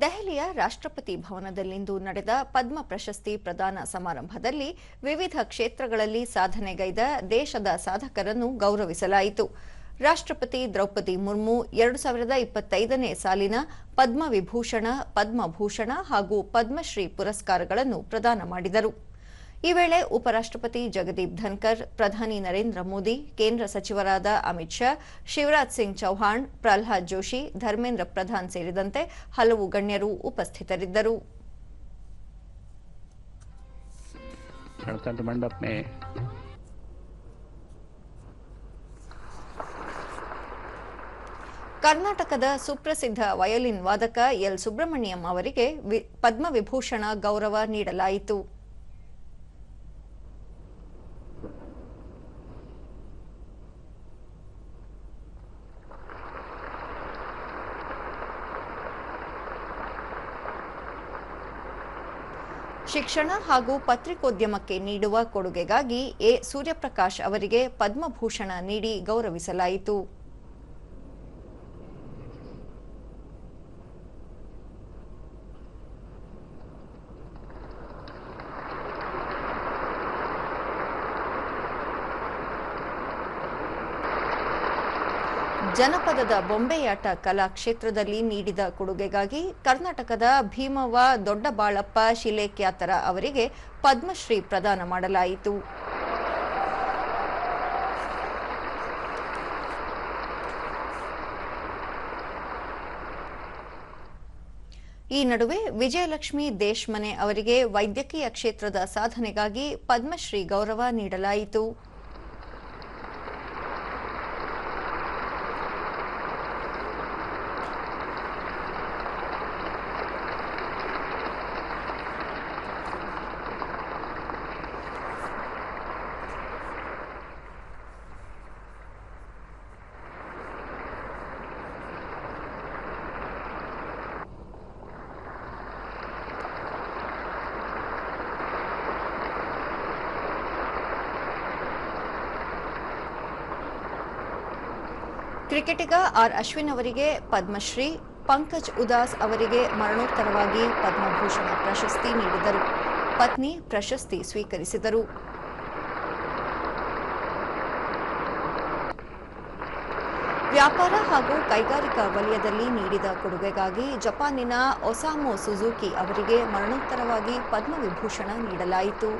ದೆಹಲಿಯ ರಾಷ್ಟ್ರಪತಿ ಭವನದಲ್ಲಿಂದು ನಡೆದ ಪದ್ಮ ಪ್ರಶಸ್ತಿ ಪ್ರದಾನ ಸಮಾರಂಭದಲ್ಲಿ ವಿವಿಧ ಕ್ಷೇತ್ರಗಳಲ್ಲಿ ಸಾಧನೆಗೈದ ದೇಶದ ಸಾಧಕರನ್ನು ಗೌರವಿಸಲಾಯಿತು. ರಾಷ್ಟ್ರಪತಿ ದ್ರೌಪದಿ ಮುರ್ಮು ಎರಡು ಸಾವಿರದ ಇಪ್ಪತ್ತೈದನೇ ಸಾಲಿನ ಪದ್ಮವಿಭೂಷಣ ಪದ್ಮಭೂಷಣ ಹಾಗೂ ಪದ್ಮಶ್ರೀ ಪುರಸ್ಕಾರಗಳನ್ನು ಪ್ರದಾನ ಮಾಡಿದರು. ಈ ವೇಳೆ ಉಪರಾಷ್ಟ್ರಪತಿ ಜಗದೀಪ್ ಧನ್ಕರ್ ಪ್ರಧಾನಿ ನರೇಂದ್ರ ಮೋದಿ ಕೇಂದ್ರ ಸಚಿವರಾದ ಅಮಿತ್ ಶಾ ಶಿವರಾಜ್ ಸಿಂಗ್ ಚೌಹಾಣ್ ಪ್ರಹ್ಲಾದ್ ಜೋಶಿ ಧರ್ಮೇಂದ್ರ ಪ್ರಧಾನ್ ಸೇರಿದಂತೆ ಹಲವು ಗಣ್ಯರು ಉಪಸ್ಥಿತರಿದ್ದರು. ಕರ್ನಾಟಕದ ಸುಪ್ರಸಿದ್ಧ ವಯೋಲಿನ್ ವಾದಕ ಎಲ್ ಸುಬ್ರಹ್ಮಣ್ಯಂ ಅವರಿಗೆ ಪದ್ಮವಿಭೂಷಣ ಗೌರವ ನೀಡಲಾಯಿತು. ಶಿಕ್ಷಣ ಹಾಗೂ ಪತ್ರಿಕೋದ್ಯಮಕ್ಕೆ ನೀಡುವ ಕೊಡುಗೆಗಾಗಿ ಎ. ಸೂರ್ಯಪ್ರಕಾಶ್ ಅವರಿಗೆ ಪದ್ಮಭೂಷಣ ನೀಡಿ ಗೌರವಿಸಲಾಯಿತು. ಜನಪದದ ಬೊಂಬೆಯಾಟ ಕಲಾ ಕ್ಷೇತ್ರದಲ್ಲಿ ನೀಡಿದ ಕೊಡುಗೆಗಾಗಿ ಕರ್ನಾಟಕದ ಭೀಮವ್ವ ದೊಡ್ಡಬಾಳಪ್ಪ ಶಿಲೇಕ್ಯಾತರ ಅವರಿಗೆ ಪದ್ಮಶ್ರೀ ಪ್ರದಾನ ಮಾಡಲಾಯಿತು. ಈ ನಡುವೆ ವಿಜಯಲಕ್ಷ್ಮಿ ದೇಶ್ಮನೆ ಅವರಿಗೆ ವೈದ್ಯಕೀಯ ಕ್ಷೇತ್ರದ ಸಾಧನೆಗಾಗಿ ಪದ್ಮಶ್ರೀ ಗೌರವ ನೀಡಲಾಯಿತು. ಕ್ರಿಕೆಟಿಗ ಆರ್ ಅಶ್ವಿನ್ ಅವರಿಗೆ ಪದ್ಮಶ್ರೀ, ಪಂಕಜ್ ಉದಾಸ್ ಅವರಿಗೆ ಮರಣೋತ್ತರವಾಗಿ ಪದ್ಮಭೂಷಣ ಪ್ರಶಸ್ತಿ ನೀಡಿದರು. ಪತ್ನಿ ಪ್ರಶಸ್ತಿ ಸ್ವೀಕರಿಸಿದರು. ವ್ಯಾಪಾರ ಹಾಗೂ ಕೈಗಾರಿಕಾ ವಲಯದಲ್ಲಿ ನೀಡಿದ ಕೊಡುಗೆಗಾಗಿ ಜಪಾನಿನ ಒಸಾಮೋ ಸುಜುಕಿ ಅವರಿಗೆ ಮರಣೋತ್ತರವಾಗಿ ಪದ್ಮವಿಭೂಷಣ ನೀಡಲಾಯಿತು.